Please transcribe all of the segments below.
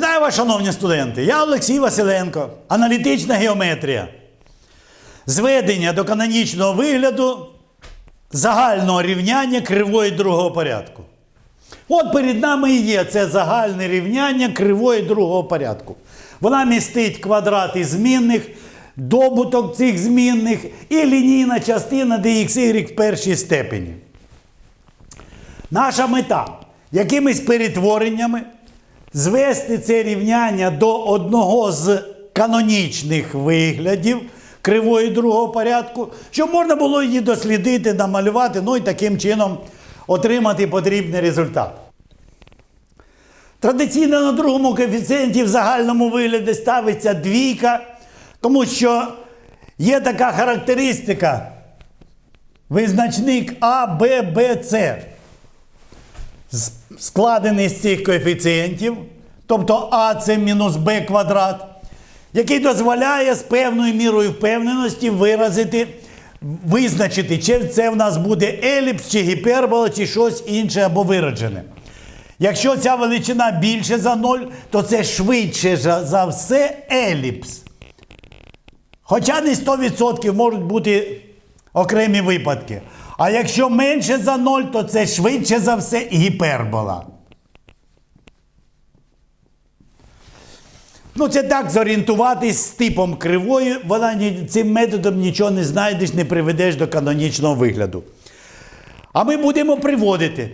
Вітаю вас, шановні студенти! Я Олексій Василенко, аналітична геометрія. Зведення до канонічного вигляду загального рівняння кривої другого порядку. От перед нами і є це загальне рівняння кривої другого порядку. Вона містить квадрати змінних, добуток цих змінних і лінійна частина dxy в першій степені. Наша мета якимись перетвореннями звести це рівняння до одного з канонічних виглядів кривої другого порядку, щоб можна було її дослідити, намалювати, ну і таким чином отримати потрібний результат. Традиційно на другому коефіцієнті в загальному вигляді ставиться двійка, тому що є така характеристика. Визначник А, Б, Б, С складений з цих коефіцієнтів, тобто А це мінус Б квадрат, який дозволяє з певною мірою впевненості виразити, визначити, чи це в нас буде еліпс, чи гіпербола, чи щось інше або виражене. Якщо ця величина більше за 0, то це швидше за за все еліпс. Хоча не 100% можуть бути окремі випадки. А якщо менше за 0, то це швидше за все гіпербола. Ну, це так зорієнтуватись з типом кривої, вона цим методом нічого не знайдеш, не приведеш до канонічного вигляду. А ми будемо приводити.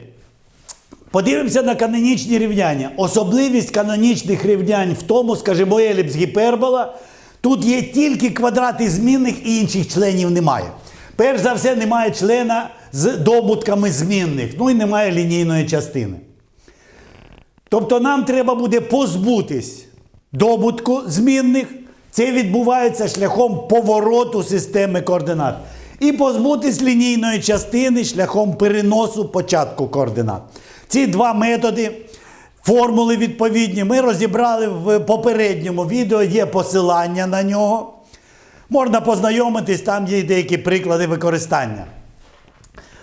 Подивимося на канонічні рівняння. Особливість канонічних рівнянь в тому, скажімо, еліпс гіпербола. Тут є тільки квадрати змінних і інших членів немає. Перш за все, немає члена з добутками змінних, ну і немає лінійної частини. Тобто нам треба буде позбутись добутку змінних. Це відбувається шляхом повороту системи координат. І позбутись лінійної частини шляхом переносу початку координат. Ці два методи, формули відповідні, ми розібрали в попередньому відео, є посилання на нього. Можна познайомитись, там є деякі приклади використання.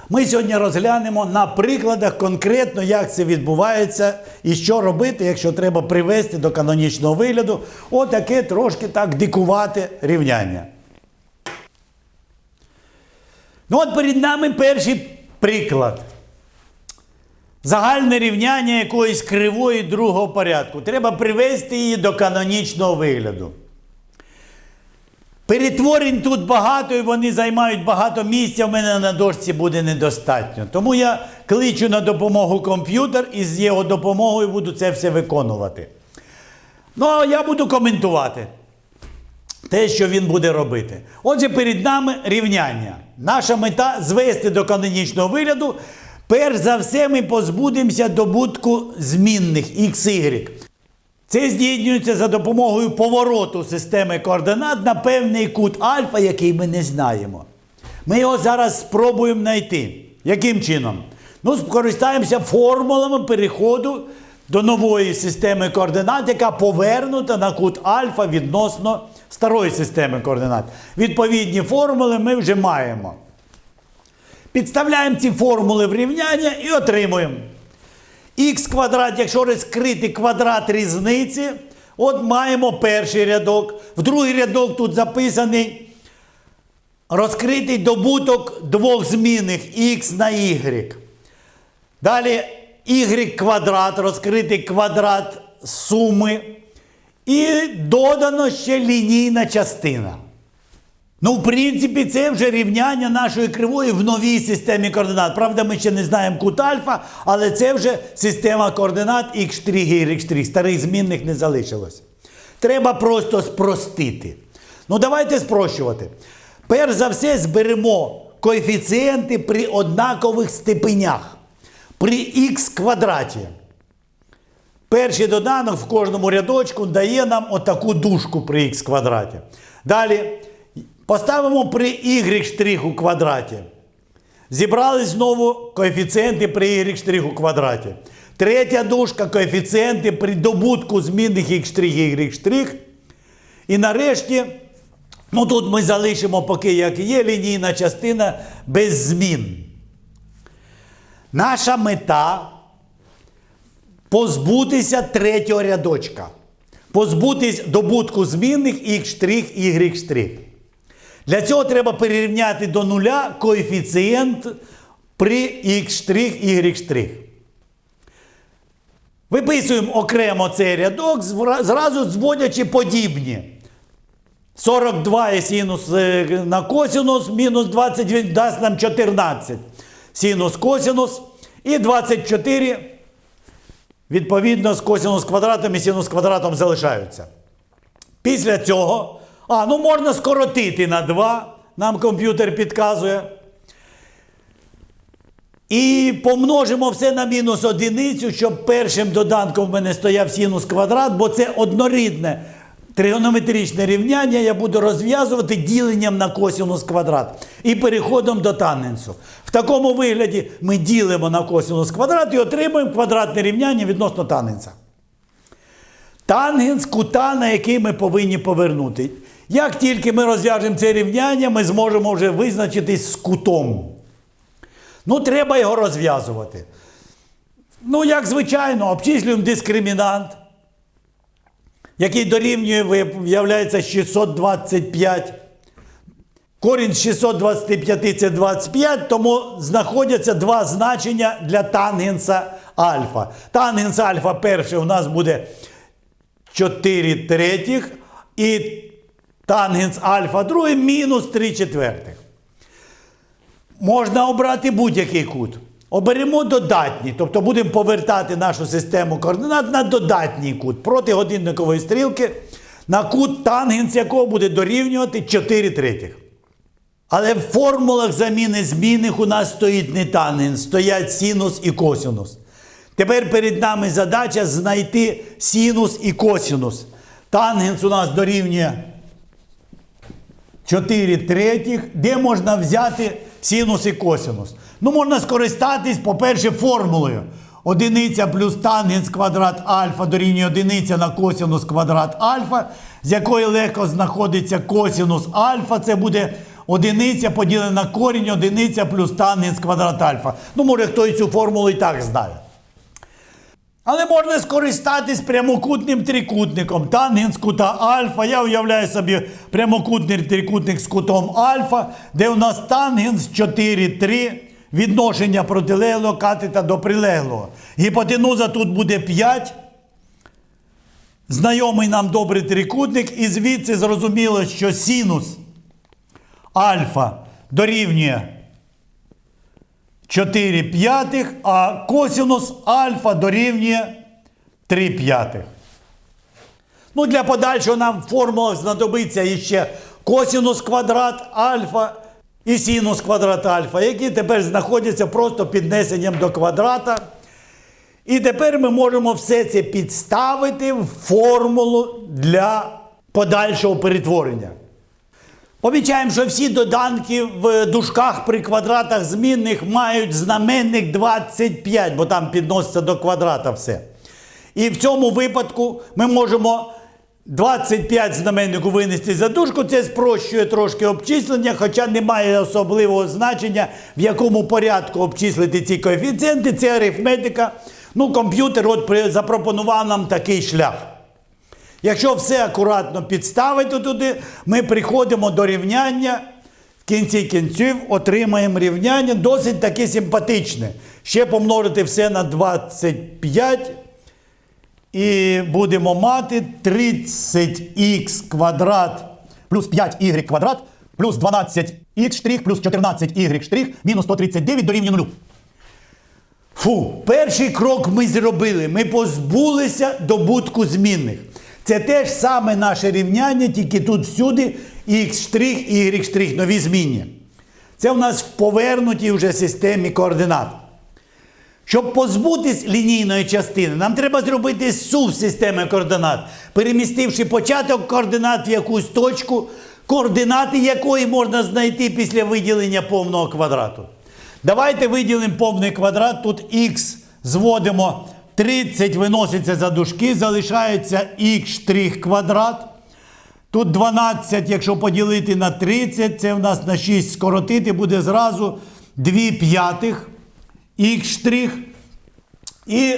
Ми сьогодні розглянемо на прикладах конкретно, як це відбувається і що робити, якщо треба привести до канонічного вигляду отаке трошки так дикувати рівняння. Ну от перед нами перший приклад. Загальне рівняння якоїсь кривої другого порядку. Треба привести її до канонічного вигляду. Перетворень тут багато і вони займають багато місця. В мене на дошці буде недостатньо. Тому я кличу на допомогу комп'ютер і з його допомогою буду це все виконувати. Ну, а я буду коментувати те, що він буде робити. Отже, перед нами рівняння. Наша мета звести до канонічного вигляду. Перш за все, ми позбудемося добутку змінних XY. Це здійснюється за допомогою повороту системи координат на певний кут альфа, який ми не знаємо. Ми його зараз спробуємо знайти. Яким чином? Ну, скористаємося формулами переходу до нової системи координат, яка повернута на кут альфа відносно старої системи координат. Відповідні формули ми вже маємо. Підставляємо ці формули в рівняння і отримуємо. Х квадрат, якщо розкрити квадрат різниці, от маємо перший рядок. В другий рядок тут записаний розкритий добуток двох змінних х на y. Далі y квадрат, розкритий квадрат суми. І додано ще лінійна частина. Ну, в принципі, це вже рівняння нашої кривої в новій системі координат. Правда, ми ще не знаємо кут альфа, але це вже система координат x' і y'. Старих змінних не залишилось. Треба просто спростити. Ну, давайте спрощувати. Перш за все, зберемо коефіцієнти при однакових степенях. При х квадраті. Перший доданок в кожному рядочку дає нам отаку дужку при х квадраті. Далі поставимо при y штрих у квадраті. Зібрали знову коефіцієнти при y штрих у квадраті. Третя дужка коефіцієнти при добутку змінних x штрих і y штрих. І нарешті, ну тут ми залишимо поки як є лінійна частина без змін. Наша мета позбутися третього рядочка. Позбутись добутку змінних x', y'. Для цього треба перерівняти до нуля коефіцієнт при y'. Виписуємо окремо цей рядок, зразу зводячи подібні. 42 і синус е, на косинус, мінус 20 дасть нам 14. Синус косинус. І 24, відповідно, з косинус квадратом і синус квадратом залишаються. Після цього, а, ну можна скоротити на 2, нам комп'ютер підказує. І помножимо все на мінус одиницю, щоб першим доданком в мене стояв синус квадрат, бо це однорідне тригонометричне рівняння я буду розв'язувати діленням на косинус квадрат і переходом до тангенсу. В такому вигляді ми ділимо на косинус квадрат і отримуємо квадратне рівняння відносно тангенса. Тангенс кута, на який ми повинні повернути. Як тільки ми розв'яжемо це рівняння, ми зможемо вже визначитись з кутом. Ну, треба його розв'язувати. Ну, як звичайно, обчислюємо дискримінант, який дорівнює, виявляється, 625. Корінь з 625 це 25, тому знаходяться два значення для тангенса альфа. Тангенс альфа перше у нас буде 4 третіх, і тангенс альфа другий мінус 3 четвертих. Можна обрати будь-який кут. Оберемо додатній, тобто будемо повертати нашу систему координат на додатній кут проти годинникової стрілки, на кут тангенс якого буде дорівнювати 4 третіх. Але в формулах заміни змінних у нас стоїть не тангенс, стоять синус і косинус. Тепер перед нами задача знайти синус і косинус. Тангенс у нас дорівнює 4 третіх, де можна взяти синус і косинус. Ну, можна скористатись, по-перше, формулою. Одиниця плюс тангенс квадрат альфа дорівнює одиниця на косинус квадрат альфа, з якої легко знаходиться косинус альфа. Це буде одиниця поділена на корінь, одиниця плюс тангенс квадрат альфа. Ну, може, хтось цю формулу і так знає. Але можна скористатись прямокутним трикутником. Тангенс кута альфа. Я уявляю собі прямокутний трикутник з кутом альфа, де у нас тангенс 4, 3, відношення протилеглого катета до прилеглого. Гіпотенуза тут буде 5. Знайомий нам добрий трикутник, і звідси зрозуміло, що синус альфа дорівнює 4 п'ятих, а косинус альфа дорівнює 3 п'ятих. Ну, для подальшого нам в формулах знадобиться іще косинус квадрат альфа і синус квадрат альфа, які тепер знаходяться просто піднесенням до квадрата. І тепер ми можемо все це підставити в формулу для подальшого перетворення. Помічаємо, що всі доданки в дужках при квадратах змінних мають знаменник 25, бо там підноситься до квадрата все. І в цьому випадку ми можемо 25 знаменнику винести за дужку. Це спрощує трошки обчислення, хоча немає особливого значення, в якому порядку обчислити ці коефіцієнти. Це арифметика. Ну, комп'ютер от запропонував нам такий шлях. Якщо все акуратно підставити туди, ми приходимо до рівняння. В кінці кінців отримаємо рівняння досить таке симпатичне. Ще помножити все на 25. І будемо мати 30х квадрат плюс 5y квадрат плюс 12х штрих плюс 14y штрих мінус 139 дорівнює нулю. Фу, перший крок ми зробили. Ми позбулися добутку змінних. Це те ж саме наше рівняння, тільки тут всюди x' і y', нові змінні. Це у нас в повернутій вже системі координат. Щоб позбутись лінійної частини, нам треба зробити сув системи координат, перемістивши початок координат в якусь точку, координати якої можна знайти після виділення повного квадрату. Давайте виділимо повний квадрат. Тут х зводимо 30, виноситься за дужки, залишається х квадрат. Тут 12, якщо поділити на 30, це в нас на 6 скоротити, буде зразу 2 п'ятих х. І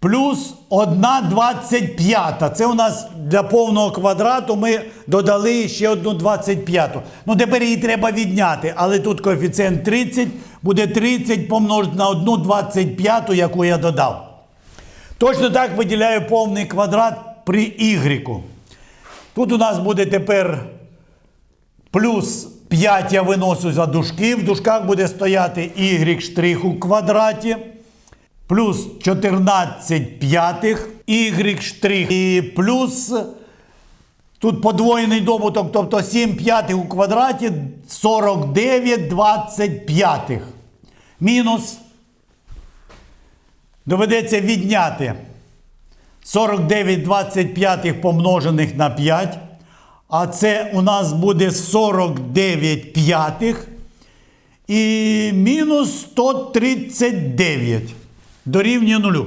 плюс 1,25. Це у нас для повного квадрату ми додали ще одну 25. Ну тепер її треба відняти, але тут коефіцієнт 30, буде 30 помножити на 1,25, яку я додав. Точно так виділяю повний квадрат при y. Тут у нас буде тепер плюс 5 я виношу за дужки. В дужках буде стояти y у квадраті. Плюс 14 п'ятих y. І плюс тут подвоєний добуток, тобто 7 п'ятих у квадраті 49 25. Мінус. Доведеться відняти 49 25 помножених на 5. А це у нас буде 49 п'ятих і мінус 139 дорівнює нулю.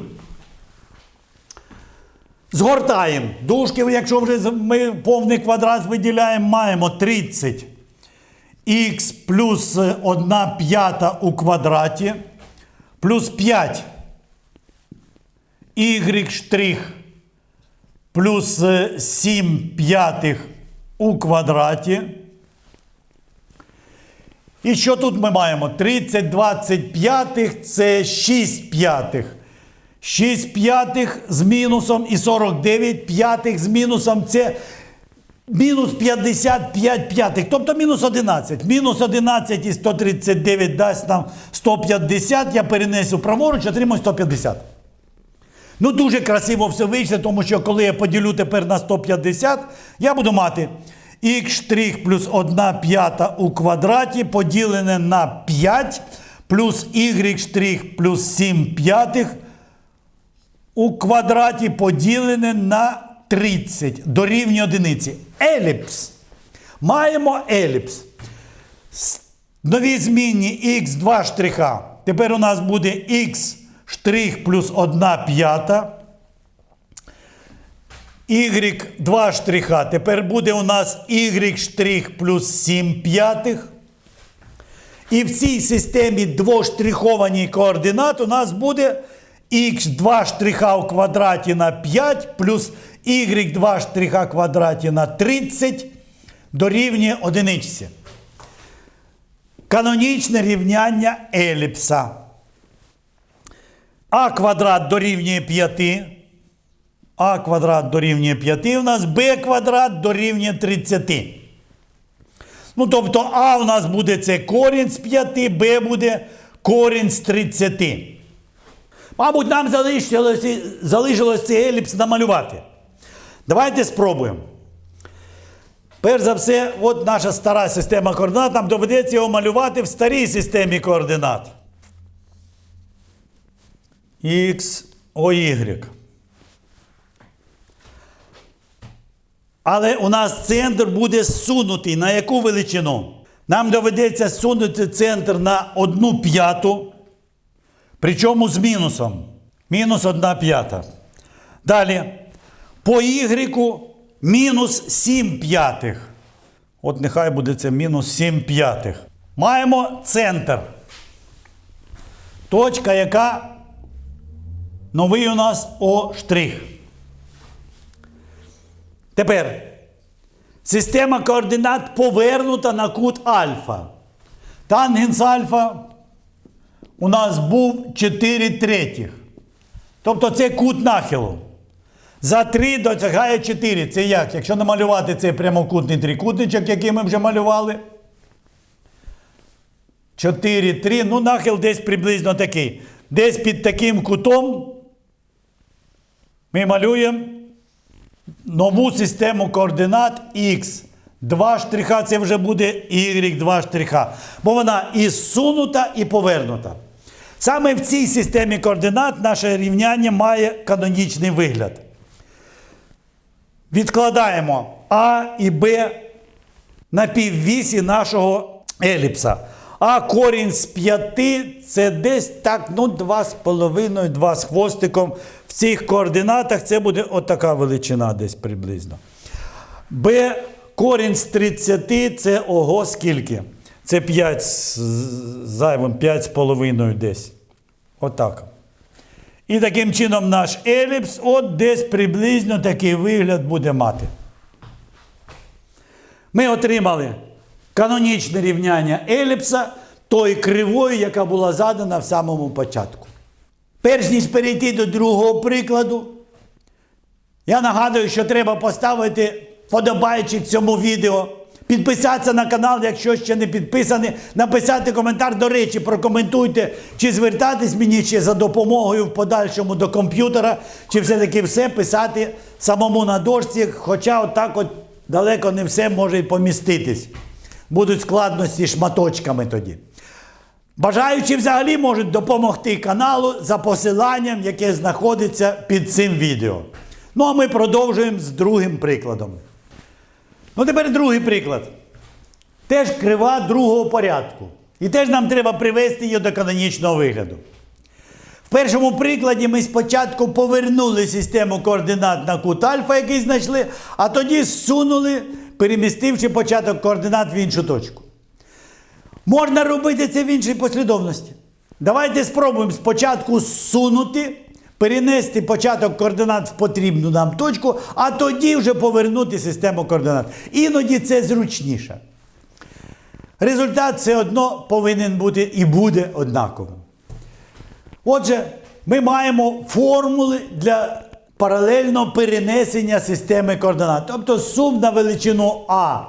Згортаємо. Дужки, якщо вже ми повний квадрат виділяємо, маємо 30 х плюс 1 п'ята у квадраті плюс 5 y штрих плюс 7 п'ятих у квадраті. І що тут ми маємо? 30 25 це 6 п'ятих. 6 п'ятих з мінусом і 49 п'ятих з мінусом це мінус 55 п'ятих, тобто мінус 11. Мінус 11 і 139 дасть нам 150, я перенесу праворуч, отримаю 150. Ну, дуже красиво все вийшло, тому що коли я поділю тепер на 150, я буду мати х плюс 1 п'ята у квадраті поділене на 5 плюс y плюс 7 п'ятих у квадраті поділене на 30 дорівнює одиниці. Еліпс. Маємо еліпс. Нові змінні х2 штриха. Тепер у нас буде х штрих плюс 1 п'ята. Y2 штриха. Тепер буде у нас y штрих плюс 7 п'ятих. І в цій системі двоштрихованій координат у нас буде х2 штриха у квадраті на 5 плюс y2 штриха в квадраті на 30 дорівнює одиничці. Канонічне рівняння еліпса. А квадрат дорівнює 5. А квадрат дорівнює 5 у нас, Б квадрат дорівнює 30. Ну, тобто А у нас буде це корінь з 5, Б буде корінь з 30. Мабуть, нам залишилося, залишилось цей еліпс намалювати. Давайте спробуємо. Перш за все, от наша стара система координат, нам доведеться його малювати в старій системі координат. Х, OY. Але у нас центр буде зсунутий на яку величину? Нам доведеться зсунути центр на 1 п'яту, причому з мінусом. Мінус 1 п'ята. Далі. По Y мінус 7 п'ятих. От нехай буде це мінус 7 п'ятих. Маємо центр. Точка, яка новий у нас О штрих. Тепер система координат повернута на кут альфа. Тангенс альфа у нас був 4 третіх. Тобто це кут нахилу. За 3 досягає 4. Це як? Якщо намалювати цей прямокутний трикутничок, який ми вже малювали. 4, 3. Ну, нахил десь приблизно такий. Десь під таким кутом ми малюємо нову систему координат X. Два штриха це вже буде Y, два штриха. Бо вона і зсунута, і повернута. Саме в цій системі координат наше рівняння має канонічний вигляд. Відкладаємо А і Б на піввісі нашого еліпса. А корінь з 5 це десь так, ну, 2,5, 2 з хвостиком. В цих координатах це буде отака величина десь приблизно. Б корінь з 30 це ого скільки? Це 5 з зайвим, 5,5 десь. Отак. І таким чином наш еліпс от десь приблизно такий вигляд буде мати. Ми отримали канонічне рівняння еліпса тої кривої, яка була задана в самому початку. Перш ніж перейти до другого прикладу, я нагадую, що треба поставити подобайчик цьому відео, підписатися на канал, якщо ще не підписані, написати коментар. До речі, прокоментуйте, чи звертатись мені ще за допомогою в подальшому до комп'ютера, чи все-таки все писати самому на дошці, хоча отак от далеко не все може поміститись. Будуть складності шматочками тоді. Бажаючі взагалі можуть допомогти каналу за посиланням, яке знаходиться під цим відео. Ну а ми продовжуємо з другим прикладом. Ну, тепер другий приклад. Теж крива другого порядку. І теж нам треба привести її до канонічного вигляду. В першому прикладі ми спочатку повернули систему координат на кут альфа, який знайшли, а тоді зсунули, перемістивши початок координат в іншу точку. Можна робити це в іншій послідовності. Давайте спробуємо спочатку зсунути, перенести початок координат в потрібну нам точку, а тоді вже повернути систему координат. Іноді це зручніше. Результат все одно повинен бути і буде однаковим. Отже, ми маємо формули для паралельного перенесення системи координат. Тобто сум на величину А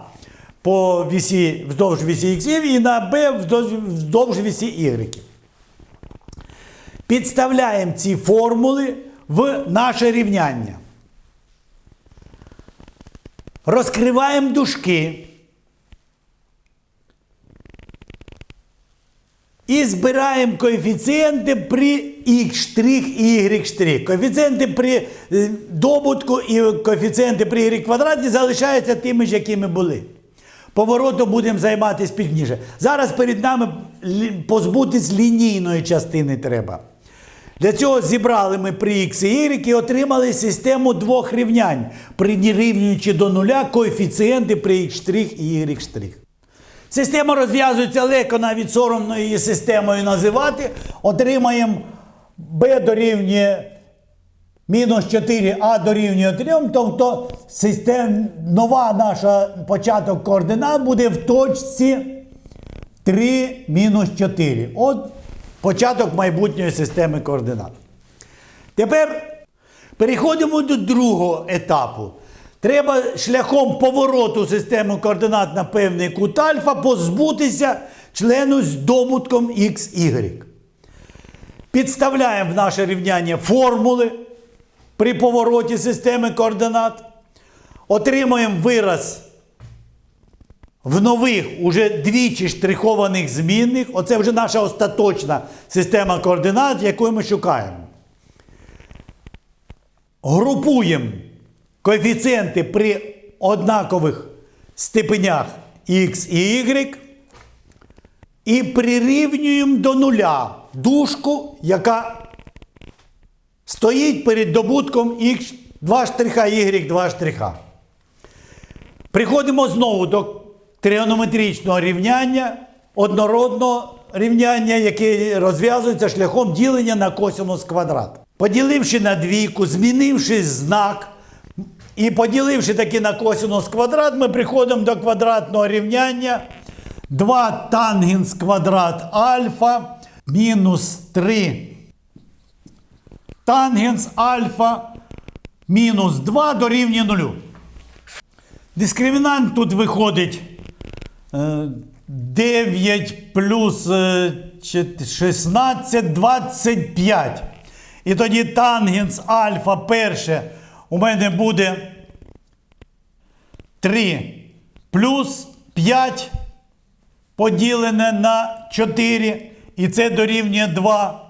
по вісі вздовж вісі Х і на Б вздовж, вісі Y. Підставляємо ці формули в наше рівняння. Розкриваємо дужки. І збираємо коефіцієнти при Х' і Y'. Коефіцієнти при е, добутку і коефіцієнти при Y квадраті залишаються тими ж, якими були. Поворотом будемо займатися пізніше. Зараз перед нами позбутись лінійної частини треба. Для цього зібрали ми при X і Y і отримали систему двох рівнянь, прирівнюючи до нуля коефіцієнти при X' і Y'. Система розв'язується легко, навіть соромно її системою називати. Отримаємо b дорівнює мінус 4, а дорівнює 3, тобто систем, нова наша початок координат буде в точці 3 мінус 4. От початок майбутньої системи координат. Тепер переходимо до другого етапу. Треба шляхом повороту системи координат на певний кут альфа позбутися члену з добутком XY. Підставляємо в наше рівняння формули при повороті системи координат. Отримуємо вираз в нових, уже двічі штрихованих змінних. Оце вже наша остаточна система координат, яку ми шукаємо. Групуємо коефіцієнти при однакових степенях x і y і прирівнюємо до нуля дужку, яка стоїть перед добутком x 2 штриха, y 2 штриха. Приходимо знову до тригонометричного рівняння, однородного рівняння, яке розв'язується шляхом ділення на косинус квадрат. Поділивши на двійку, змінивши знак і поділивши таки на косинус квадрат, ми приходимо до квадратного рівняння 2 тангенс квадрат альфа мінус 3 тангенс альфа мінус 2 дорівнює 0. Дискримінант тут виходить 9 плюс е, 16, 25. І тоді тангенс альфа перше у мене буде 3 плюс 5 поділене на 4, і це дорівнює 2.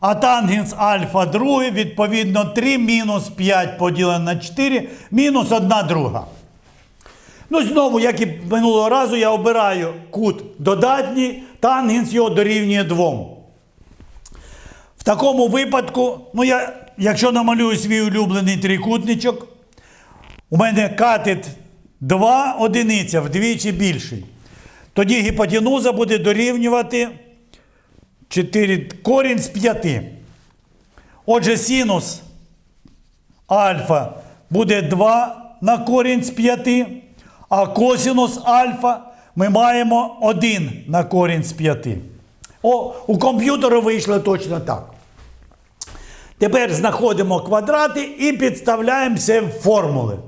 А тангенс альфа друге, відповідно, 3 мінус 5 поділене на 4, мінус 1 друга. Ну, знову, як і минулого разу, я обираю кут додатній, тангенс його дорівнює 2. В такому випадку, ну я, якщо намалюю свій улюблений трикутничок, у мене катет 2 одиниця вдвічі більший. Тоді гіпотенуза буде дорівнювати 4 корінь з 5. Отже, синус альфа буде 2 на корінь з 5, а косинус альфа ми маємо 1 на корінь з 5. О, у комп'ютера вийшло точно так. Тепер знаходимо квадрати і підставляємо все в формули.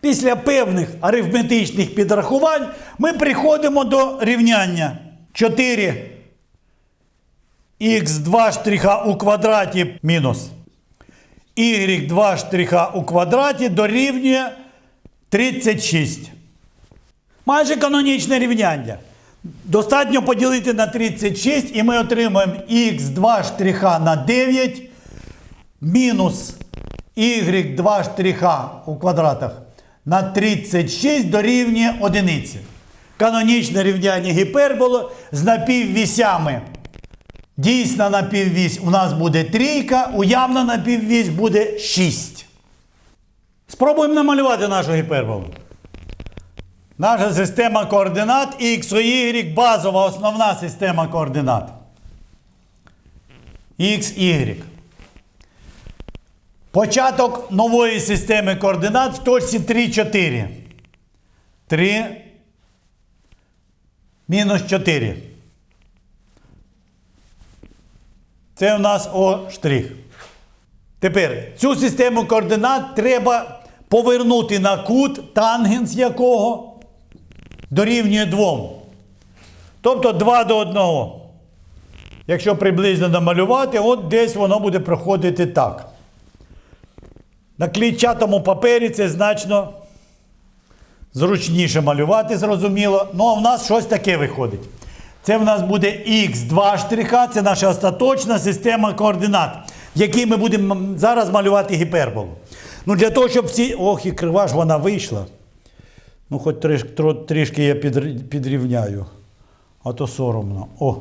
Після певних арифметичних підрахувань ми приходимо до рівняння 4 х2 штриха у квадраті мінус y2 штриха у квадраті дорівнює 36. Майже канонічне рівняння. Достатньо поділити на 36 і ми отримаємо х2 штриха на 9 мінус y2 штриха у квадратах на 36 дорівнює одиниці. Канонічне рівняння гіперболу з напіввісями. Дійсна напіввісь у нас буде трійка, уявна напіввісь буде 6. Спробуємо намалювати нашу гіперболу. Наша система координат X, Y, базова основна система координат. X, Y. Початок нової системи координат в точці 3, 4. 3 мінус 4. Це у нас О штрих. Тепер цю систему координат треба повернути на кут, тангенс якого дорівнює 2. Тобто 2 до 1. Якщо приблизно намалювати, от десь воно буде проходити так. На клітчатому папері це значно зручніше малювати, зрозуміло. Ну, а в нас щось таке виходить. Це в нас буде х2 штриха, це наша остаточна система координат, в якій ми будемо зараз малювати гіперболу. Ну, для того, щоб всі. Ох, і крива ж вона вийшла. Ну, хоч триш, трішки я підр- підрівняю. А то соромно. О.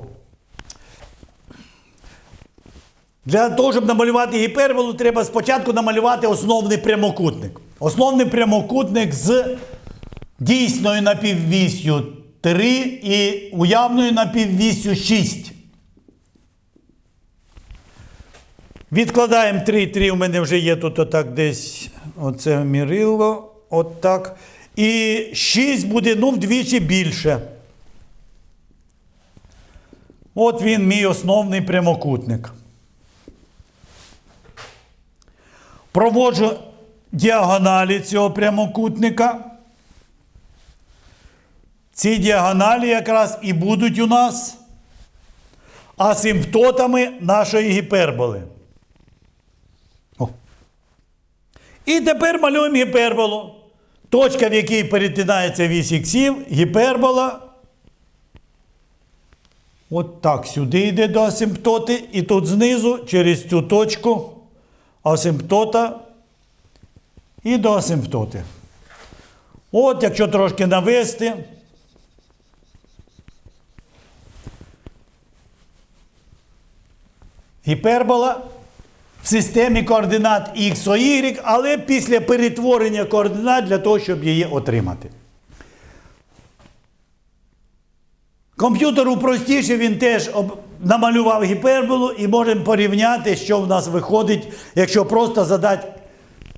Для того, щоб намалювати гіперболу, треба спочатку намалювати основний прямокутник. Основний прямокутник з дійсною напіввіссю 3 і уявною напіввіссю 6. Відкладаємо 3, 3 у мене вже є тут отак десь. Оце мірило. Отак. І 6 буде ну, вдвічі більше. От він, мій основний прямокутник. Проводжу діагоналі цього прямокутника. Ці діагоналі якраз і будуть у нас асимптотами нашої гіперболи. О. І тепер малюємо гіперболу. Точка, в якій перетинається вісь іксів, гіпербола. От так сюди йде до асимптоти, і тут знизу через цю точку асимптота і до асимптоти. От, якщо трошки навести. Гіпербола в системі координат X, Y, але після перетворення координат для того, щоб її отримати. Комп'ютеру простіше він теж намалював гіперболу і можемо порівняти, що в нас виходить, якщо просто задати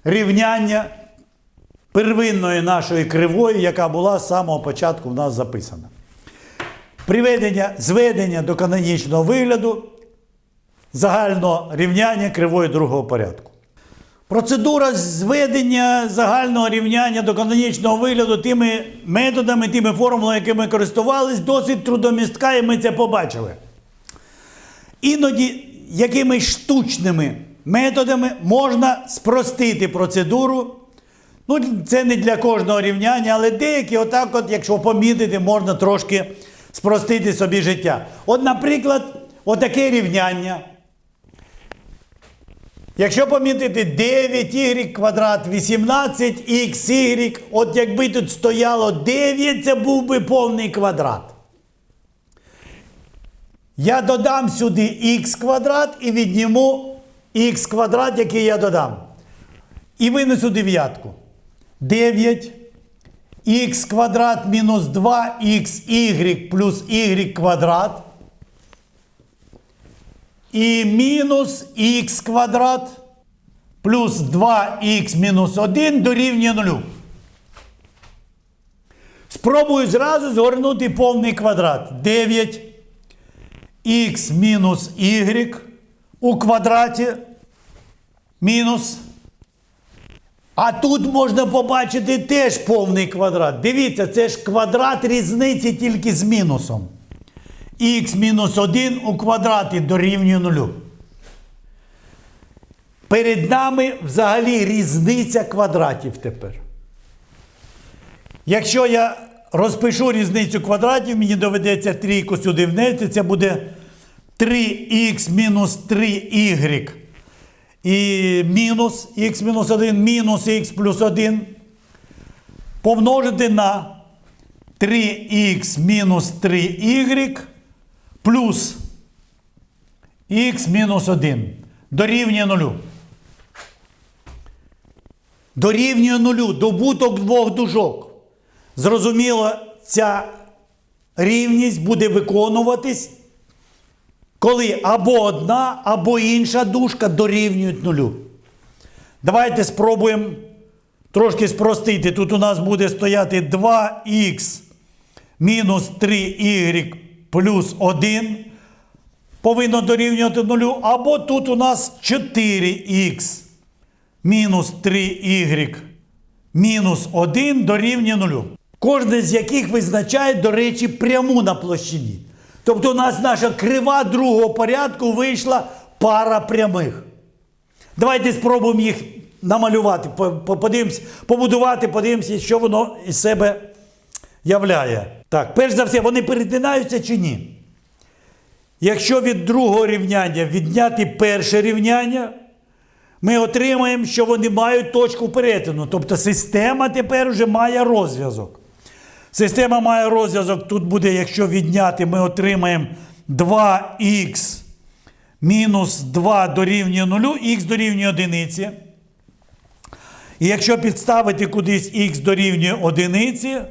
рівняння первинної нашої кривої, яка була з самого початку в нас записана. Приведення, зведення до канонічного вигляду загального рівняння кривої другого порядку. Процедура зведення загального рівняння до канонічного вигляду тими методами, тими формулами, якими користувались, досить трудомістка, і ми це побачили. Іноді якимись штучними методами можна спростити процедуру. Ну, це не для кожного рівняння, але деякі, отак, от, якщо помітити, можна трошки спростити собі життя. От, наприклад, отаке рівняння. Якщо помітити 9y квадрат 18xy, от якби тут стояло 9, це був би повний квадрат. Я додам сюди х квадрат і відніму х квадрат, який я додам. І винесу дев'ятку. 9 х квадрат мінус 2xy плюс y квадрат і мінус х квадрат плюс 2х мінус 1 дорівнює 0. Спробую зразу згорнути повний квадрат. 9 х мінус y у квадраті мінус. А тут можна побачити теж повний квадрат. Дивіться, це ж квадрат різниці тільки з мінусом. Х мінус 1 у квадраті дорівнює 0. Перед нами взагалі різниця квадратів тепер. Якщо я розпишу різницю квадратів, мені доведеться трійку сюди внести, це буде 3х мінус 3y і мінус х мінус 1 мінус х плюс 1 помножити на 3х мінус 3y плюс х мінус 1 дорівнює 0. Дорівнює нулю добуток двох дужок. Зрозуміло, ця рівність буде виконуватись, коли або одна, або інша дужка дорівнюють нулю. Давайте спробуємо трошки спростити. Тут у нас буде стояти 2х мінус 3y плюс 1 повинно дорівнювати нулю, або тут у нас 4х мінус 3y мінус 1 дорівнює 0. Кожне з яких визначає, до речі, пряму на площині. Тобто у нас наша крива другого порядку вийшла пара прямих. Давайте спробуємо їх намалювати, по- по- подивимось, побудувати, подивимося, що воно із себе являє. Так, перш за все, вони перетинаються чи ні? Якщо від другого рівняння відняти перше рівняння, ми отримаємо, що вони мають точку перетину. Тобто система тепер вже має розв'язок. Система має розв'язок. Тут буде, якщо відняти, ми отримаємо 2х мінус 2 дорівнює 0, х дорівнює 1. І якщо підставити кудись х дорівнює 1,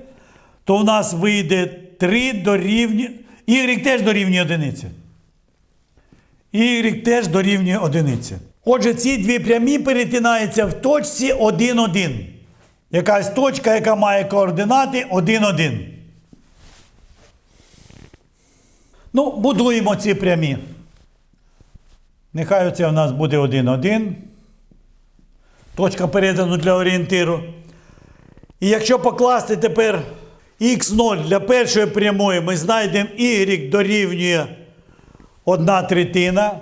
то в нас вийде 3 дорівнює. Y теж дорівнює 1. Y теж дорівнює 1. Отже, ці дві прямі перетинаються в точці 1, 1. Якась точка, яка має координати 1, 1. Ну, будуємо ці прямі. Нехай оце у нас буде 1, 1. Точка перетину для орієнтиру. І якщо покласти тепер х0 для першої прямої, ми знайдемо y дорівнює 1 третина.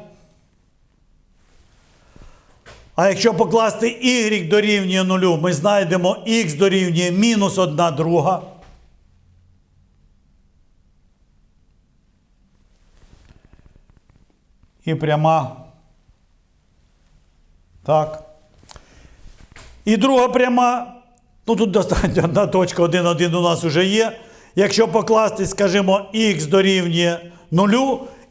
А якщо покласти y дорівнює 0, ми знайдемо х дорівнює мінус 1 друга. І пряма. Так. І друга пряма. Ну тут достатньо одна точка 1, 1 у нас вже є. Якщо покласти, скажімо, х дорівнює 0,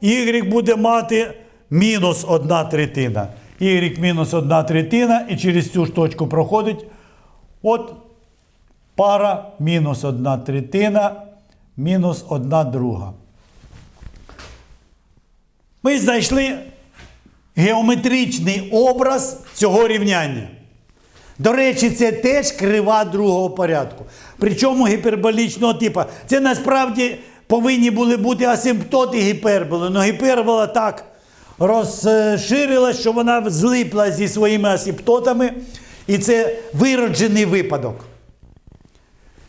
y буде мати мінус 1 третина. Y мінус 1 третина, і через цю ж точку проходить. От пара мінус 1 третина, мінус 1 друга. Ми знайшли геометричний образ цього рівняння. До речі, це теж крива другого порядку. Причому гіперболічного типу. Це насправді повинні були бути асимптоти гіперболи. але гіпербола так розширилась, що вона злипла зі своїми асимптотами. І це вироджений випадок.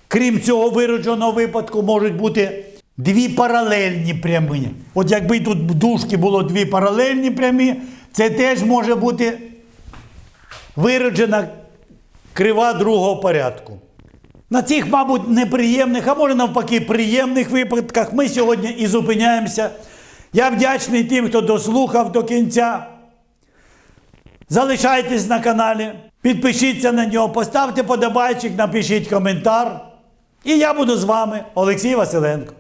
Крім цього виродженого випадку, можуть бути дві паралельні прямі. От якби тут в дужці було дві паралельні прямі, це теж може бути вироджена крива другого порядку. На цих, мабуть, неприємних, а може навпаки, приємних випадках ми сьогодні і зупиняємося. Я вдячний тим, хто дослухав до кінця. Залишайтесь на каналі, підпишіться на нього, поставте подобайчик, напишіть коментар. І я буду з вами, Олексій Василенко.